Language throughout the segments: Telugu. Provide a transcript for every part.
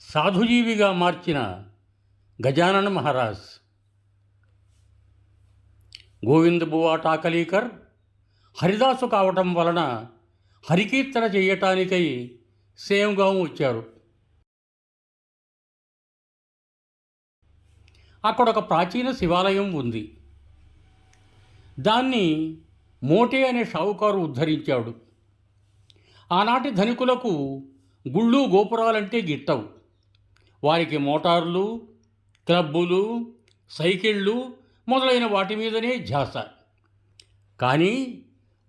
సాధుజీవిగా మార్చిన గజానన మహారాజ్. గోవింద్ బువా టాకలీకర్ హరిదాసు కావటం వలన హరికీర్తన చేయటానికై సేమ్గాం వచ్చారు. అక్కడ ఒక ప్రాచీన శివాలయం ఉంది. దాన్ని మోటే అనే షావుకారు ఉద్ధరించాడు. ఆనాటి ధనికులకు గుళ్ళు గోపురాలంటే గిట్టవు. వారికి మోటార్లు క్లబ్బులు సైకిళ్ళు మొదలైన వాటి మీదనే ధ్యాస. కానీ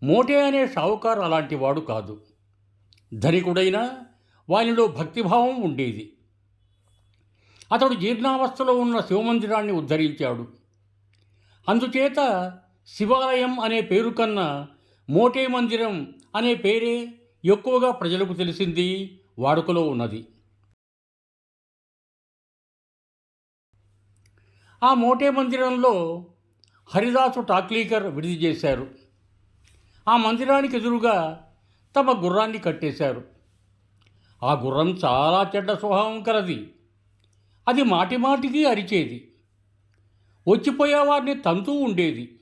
మోటే అనే షావుకారు అలాంటి వాడు కాదు. ధనికుడైనా వానిలో భక్తిభావం ఉండేది. అతడు జీర్ణావస్థలో ఉన్న శివమందిరాన్ని ఉద్ధరించాడు. అందుచేత శివాలయం అనే పేరు కన్నా మోటే మందిరం అనే పేరే ఎక్కువగా ప్రజలకు తెలిసింది వాడుకలో ఉన్నది. ఆ మోటే మందిరంలో హరిదాసు టాక్లీకర్ విడిది చేశారు. ఆ మందిరానికి ఎదురుగా తమ గుర్రాన్ని కట్టేశారు. ఆ గుర్రం చాలా చెడ్డ స్వభావం కలది. అది మాటిమాటికి అరిచేది. వచ్చిపోయేవారిని తంతూ ఉండేది.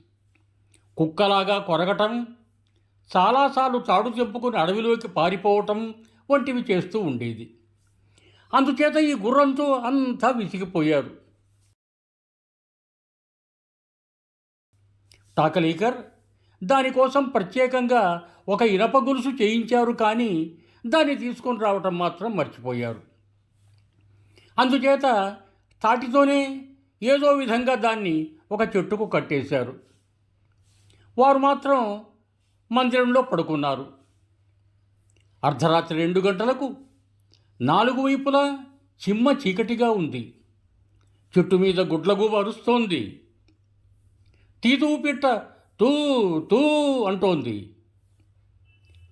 కుక్కలాగా కొరగటం చాలాసార్లు తాడు చెప్పుకుని అడవిలోకి పారిపోవటం వంటివి చేస్తూ ఉండేది. అందుచేత ఈ గుర్రంతో అంతా విసిగిపోయారు. తాకలీకర్? దానికోసం ప్రత్యేకంగా ఒక ఇనప గొలుసు చేయించారు కానీ దాన్ని తీసుకొని రావటం మాత్రం మర్చిపోయారు. అందుచేత తాటితోనే ఏదో విధంగా దాన్ని ఒక చెట్టుకు కట్టేశారు. వారు మాత్రం మందిరంలో పడుకున్నారు. అర్ధరాత్రి రెండు గంటలకు నాలుగు వైపులా చిమ్మ చీకటిగా ఉంది. చెట్టు మీద గుడ్లగూబ అరుస్తోంది. తీతూపిట్ట తూ తూ అంటోంది.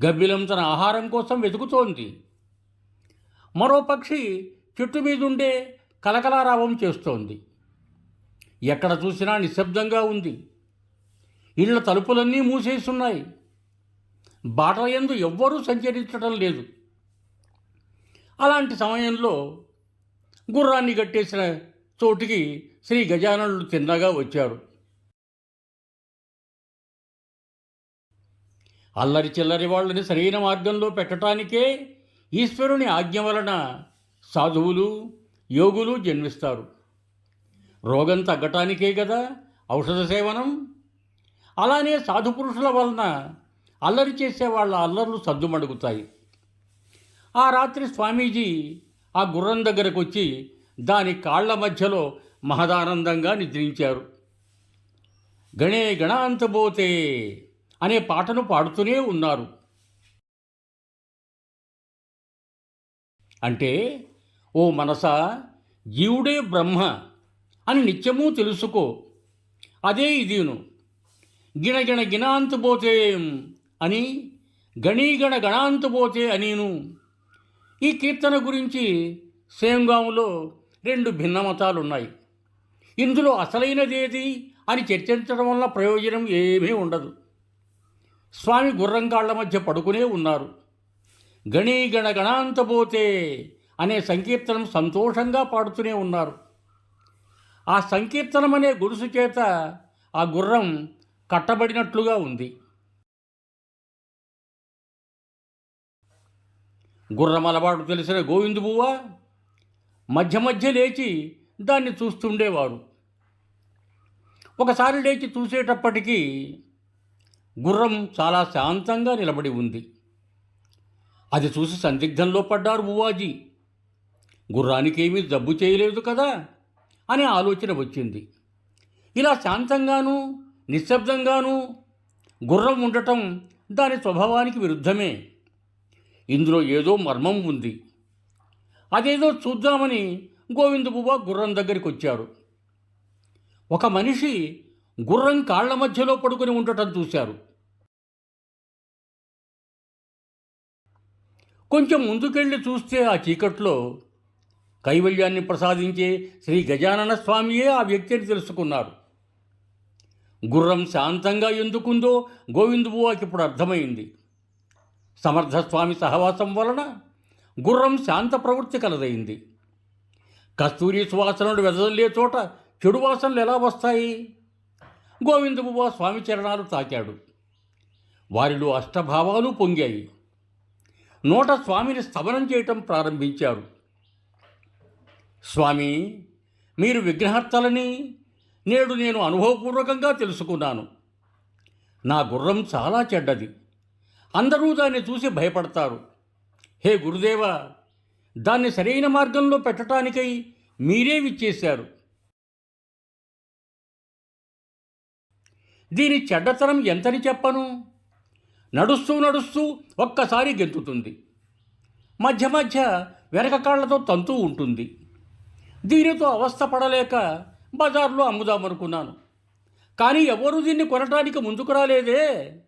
గబ్బిలం తన ఆహారం కోసం వెతుకుతోంది. మరో పక్షి చెట్టు మీదుండే కలకలారావం చేస్తోంది. ఎక్కడ చూసినా నిశ్శబ్దంగా ఉంది. ఇళ్ళ తలుపులన్నీ మూసేస్తున్నాయి బాటల ఎందు ఎవ్వరూ సంచరించడం లేదు. అలాంటి సమయంలో గుర్రాన్ని కట్టేసిన చోటికి శ్రీ గజాననుడు తిన్నగా వచ్చారు. అల్లరి చిల్లరి వాళ్ళని సరైన మార్గంలో పెట్టడానికే ఈశ్వరుని ఆజ్ఞ వలన సాధువులు యోగులు జన్మిస్తారు. రోగం తగ్గటానికే కదా ఔషధ సేవనం? అలానే సాధు పురుషుల వలన అల్లరి చేసే వాళ్ళ అల్లర్లు సద్దుమడుగుతాయి. ఆ రాత్రి స్వామీజీ ఆ గుర్రం దగ్గరకు వచ్చి దాని కాళ్ళ మధ్యలో మహదానందంగా నిద్రించారు. గణే గణాంతబోతే అనే పాటను పాడుతూనే ఉన్నారు. అంటే ఓ మనసా జీవుడే బ్రహ్మ అని నిత్యమూ తెలుసుకో. అదే ఇదిను. గిణగిణ గిణాంతుపోతే అని గణీగణ గణాంతుపోతే అనిను. ఈ కీర్తన గురించి సేంగాములో రెండు భిన్న మతాలు ఉన్నాయి ఇందులో అసలైనదేది అని చర్చించడం వల్ల ప్రయోజనం ఏమీ ఉండదు. స్వామి గుర్రంగాళ్ళ మధ్య పడుకునే ఉన్నారు. గణీగణ గణాంతపోతే అనే సంకీర్తనం సంతోషంగా పాడుతూనే ఉన్నారు. ఆ సంకీర్తనం అనే గురుసు చేత ఆ గుర్రం కట్టబడినట్లుగా ఉంది. గుర్రం అలవాటు తెలిసిన గోవిందుబువ్వ మధ్య మధ్య లేచి దాన్ని చూస్తుండేవారు. ఒకసారి లేచి చూసేటప్పటికీ గుర్రం చాలా శాంతంగా నిలబడి ఉంది. అది చూసి సందిగ్ధంలో పడ్డారు బువాజీ గుర్రానికేమీ జబ్బు చేయలేదు కదా? అనే ఆలోచన వచ్చింది. ఇలా శాంతంగానూ నిశ్శబ్దంగానూ గుర్రం ఉండటం దాని స్వభావానికి విరుద్ధమే. ఇందులో ఏదో మర్మం ఉంది. అదేదో చూద్దామని గోవిందబువ్వ గుర్రం దగ్గరికి వచ్చారు ఒక మనిషి గుర్రం కాళ్ళ మధ్యలో పడుకుని ఉండటం చూశారు. కొంచెం ముందుకెళ్ళి చూస్తే ఆ చీకట్లో కైవల్యాన్ని ప్రసాదించే శ్రీ గజానన స్వామియే ఆ వ్యక్తిని తెలుసుకున్నారు. గుర్రం శాంతంగా ఎందుకుందో గోవిందబువాకి ఇప్పుడు అర్థమైంది. సమర్థస్వామి సహవాసం వలన గుర్రం శాంత ప్రవృత్తి కలదైంది. కస్తూరి సువాసనలు వెదజల్లే చోట చెడు వాసనలు ఎలా వస్తాయి? గోవిందబువ స్వామి చరణాలు తాకాడు. వారిలో అష్టభావాలు పొంగాయి. నోట స్వామిని స్తమనం చేయటం ప్రారంభించారు. స్వామి మీరు విగ్రహర్తలని నేడు నేను అనుభవపూర్వకంగా తెలుసుకున్నాను. నా గుర్రం చాలా చెడ్డది. అందరూ దాన్ని చూసి భయపడతారు. హే గురుదేవ దాన్ని సరైన మార్గంలో పెట్టడానికై మీరే విచ్చేశారు. దీని చెడ్డతనం ఎంతని చెప్పను? నడుస్తూ నడుస్తూ ఒక్కసారి గెంతుతుంది. మధ్య మధ్య వెనక కాళ్ళతో తంతూ ఉంటుంది. దీనితో అవస్థ పడలేక బజార్లో అమ్ముదామనుకున్నాను. కానీ ఎవరు దీన్ని కొనటానికి ముందుకు రాలేదే?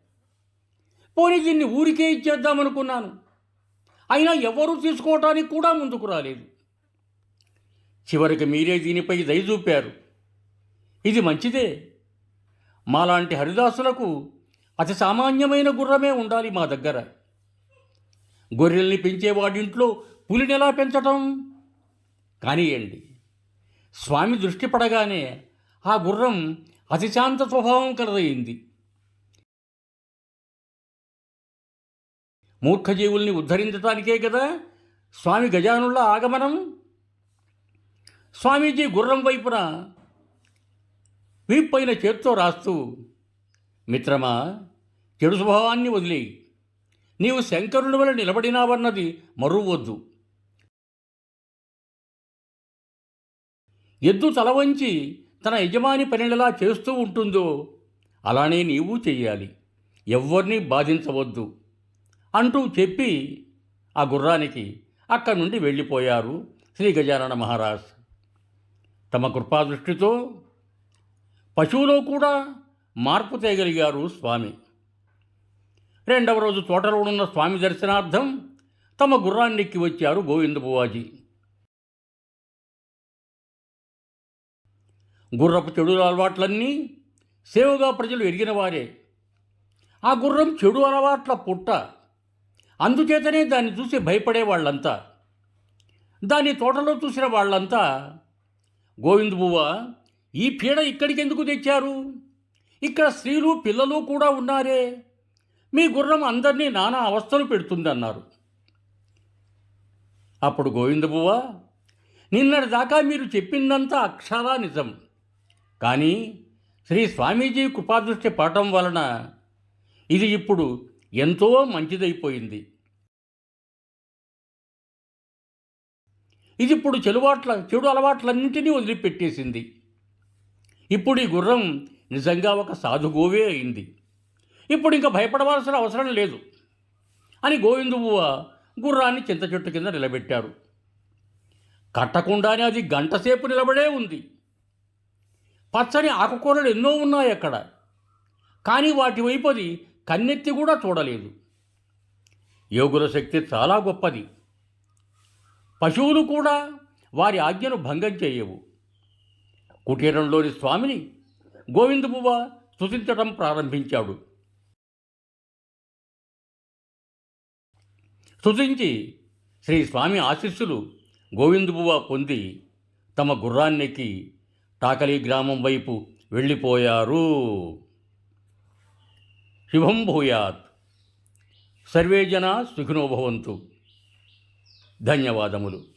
పోనీ దీన్ని ఊరికే ఇచ్చేద్దామనుకున్నాను. అయినా ఎవరు తీసుకోవటానికి కూడా ముందుకు రాలేదు. చివరికి మీరే దీనిపై దయ చూపారు. ఇది మంచిదే. మాలాంటి హరిదాసులకు అతి సామాన్యమైన గుర్రమే ఉండాలి మా దగ్గర. గొర్రెల్ని పెంచేవాడింట్లో పులిని ఎలా పెంచటం? కానియండి స్వామి దృష్టి పడగానే ఆ గుర్రం అతి శాంత స్వభావం కలదయింది. మూర్ఖజీవుల్ని ఉద్ధరించటానికే కదా స్వామి గజానుల ఆగమనం? స్వామీజీ గుర్రం వైపున వీప్పైన చేత్తో రాస్తూ మిత్రమా చెడు స్వభావాన్ని వదిలేయి నీవు శంకరుని వల్ల నిలబడినావన్నది మరువద్దు. ఎద్దు తల వంచి తన యజమాని పనిలా చేస్తూ ఉంటుందో అలానే నీవు చెయ్యాలి. ఎవ్వరినీ బాధించవద్దు. అంటూ చెప్పి ఆ గుర్రానికి అక్కడి నుండి వెళ్ళిపోయారు శ్రీ గజానన మహారాజ్. తమ కృపాదృష్టితో పశువులో కూడా మార్పు తేగలిగారు స్వామి. రెండవ రోజు తోటలో ఉన్న స్వామి దర్శనార్థం తమ గుర్రాన్నెక్కి వచ్చారు గోవిందబువాజీ గుర్రపు చెడు అలవాట్లన్నీ సేవగా ప్రజలు ఎరిగిన వారే. ఆ గుర్రం చెడు అలవాట్ల పుట్ట. అందుచేతనే దాన్ని చూసి భయపడే వాళ్ళంతా. దాన్ని తోటలో చూసిన వాళ్ళంతా గోవింద్ బువ్వ ఈ పీడ ఇక్కడికి ఎందుకు తెచ్చారు? ఇక్కడ స్త్రీలు పిల్లలు కూడా ఉన్నారే. మీ గుర్రం అందరినీ నానా అవస్థలు పెడుతుందన్నారు. అప్పుడు గోవిందబువ్వ నిన్నటి దాకా మీరు చెప్పిందంతా అక్షరా నిజం. కానీ శ్రీ స్వామీజీ కృపాదృష్టి పడటం వలన ఇది ఇప్పుడు ఎంతో మంచిదైపోయింది. ఇది ఇప్పుడు చెలువాట్ల చెడు అలవాట్లన్నింటినీ వదిలిపెట్టేసింది. ఇప్పుడు ఈ గుర్రం నిజంగా ఒక సాధుగోవే అయింది. ఇప్పుడు ఇంకా భయపడవలసిన అవసరం లేదు అని గోవిందువ్వ గుర్రాన్ని చింత చెట్టు కింద నిలబెట్టారు కట్టకుండానే అది గంటసేపు నిలబడే ఉంది. పచ్చని ఆకుకూరలు ఎన్నో ఉన్నాయి అక్కడ కానీ వాటి వైపు అది కన్నెత్తి కూడా చూడలేదు. యోగుల శక్తి చాలా గొప్పది. పశువులు కూడా వారి ఆజ్ఞను భంగం చేయవు. కుటీరంలోని స్వామిని గోవిందబువ్వ స్తుతించడం ప్రారంభించాడు. స్థుతించి శ్రీ స్వామి ఆశీస్సులు గోవిందబువ్వ పొంది తమ గుర్రాన్నెక్కి టాకలి గ్రామం వైపు వెళ్ళిపోయారు. శుభం భూయాత్. సర్వే జన సుఖినోభవంతు ధన్యవాదములు.